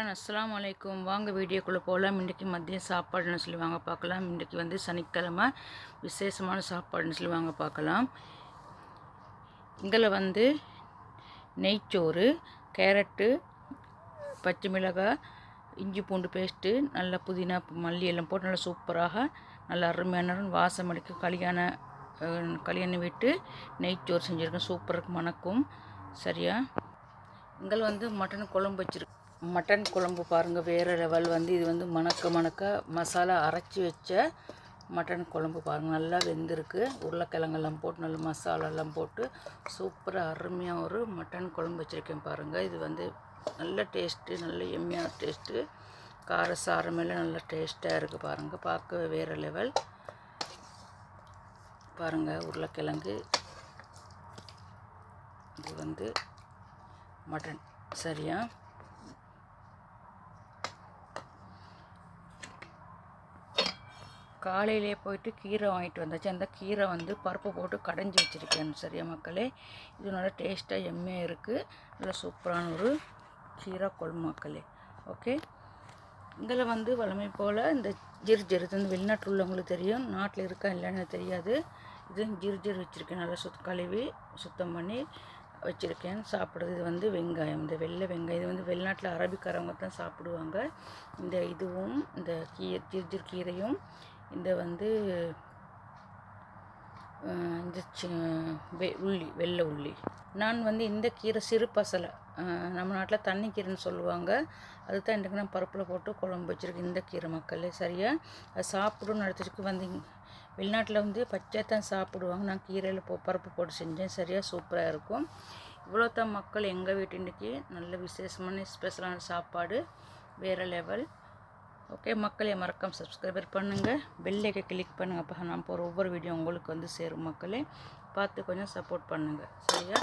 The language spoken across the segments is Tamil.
அஸ்லாம் அலைக்கும் வாங்க வீடியோக்குள்ளே போகலாம். இன்றைக்கி மதியம் சாப்பாடுன்னு சொல்லி வாங்க பார்க்கலாம். இன்றைக்கி வந்து சனிக்கிழமை விசேஷமான சாப்பாடுன்னு சொல்லி வாங்க பார்க்கலாம். இதில் வந்து நெய்ச்சோறு கேரட்டு பச்சை மிளகாய் இஞ்சி பூண்டு பேஸ்ட்டு நல்லா புதினா மல்லி எல்லாம் போட்டு நல்லா சூப்பராக நல்லா அருமையான வாசம் அடிக்கும் கல்யாண கல்யாணம் விட்டு நெய்ச்சோறு செஞ்சுருக்கேன். சூப்பராக மணக்கும். சரியா? இங்கே வந்து மட்டன் குழம்பு வச்சிருக்கு மட்டன் குழம்பு பாருங்கள் வேறு லெவல் வந்து இது வந்து மணக்க மணக்க மசாலா அரைச்சி வச்ச மட்டன் குழம்பு பாருங்கள் நல்லா வெந்திருக்கு. உருளைக்கிழங்கெல்லாம் போட்டு நல்ல மசாலாலாம் போட்டு சூப்பராக அருமையாக ஒரு மட்டன் குழம்பு வச்சுருக்கேன் பாருங்கள் இது வந்து நல்ல டேஸ்ட்டு நல்ல எம்மியான டேஸ்ட்டு கார சாரமெல்லாம் நல்ல டேஸ்ட்டாக இருக்குது பாருங்கள் பார்க்க வேறு லெவல் பாருங்கள் உருளைக்கிழங்கு. இது வந்து மட்டன் சரியா? காலையிலே போயிட்டு கீரை வாங்கிட்டு வந்தாச்சு. அந்த கீரை வந்து பருப்பு போட்டு கடைஞ்சி வச்சுருக்கேன் சரியா மக்களே? இது நல்லா டேஸ்ட்டாக எம்மையாக இருக்குது நல்லா சூப்பரான ஒரு கீரை குழம்பு மக்களே. ஓகே? இதில் வந்து வளமை போல் இந்த ஜிர் ஜிர் இது வந்து வெளிநாட்டில் உள்ளவங்களுக்கு தெரியும் நாட்டில் இருக்கா இல்லைன்னு தெரியாது. இது ஜிர் ஜிர் வச்சுருக்கேன். நல்லா சுத் கழுவி சுத்தம் பண்ணி வச்சுருக்கேன். சாப்பிட்றது இது வந்து வெங்காயம். இந்த வெள்ளை வெங்காயம் இது வந்து வெளிநாட்டில் அரபிக்காரவங்க தான் சாப்பிடுவாங்க. இந்த இதுவும் இந்த கீ ஜிர் ஜிர் கீரையும் இந்த வந்து இந்த சி வெ உள்ளி வெள்ளை உள்ளி. நான் வந்து இந்த கீரை சிறு பசலை நம்ம நாட்டில் தண்ணி கீரைன்னு சொல்லுவாங்க. அதுதான் எனக்கு நான் பருப்பில் போட்டு குழம்பு வச்சுருக்கேன் இந்த கீரை மக்களே சரியாக அது சாப்பிடணும்னு நடத்திருக்கு வந்து வெளிநாட்டில் வந்து பச்சை தான் சாப்பிடுவாங்க. நான் கீரையில் போ பருப்பு போட்டு செஞ்சேன். சரியாக சூப்பராக இருக்கும். இவ்வளோ தான் மக்கள் எங்கள் வீட்டு இன்றைக்கி நல்ல விசேஷமான ஸ்பெஷலான சாப்பாடு. வேறு லெவல். ஓகே மக்களே மறக்காம சப்ஸ்கிரைபர் பண்ணுங்கள் பெல்லைக்கை கிளிக் பண்ணுங்கள் அப்போ நான் போகிற ஒவ்வொரு வீடியோ உங்களுக்கு வந்து சேரும் மக்களே. பார்த்து கொஞ்சம் சப்போர்ட் பண்ணுங்கள் சரியா?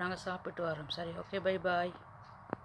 நாங்கள் சாப்பிட்டு வரோம். சரி ஓகே பை பாய்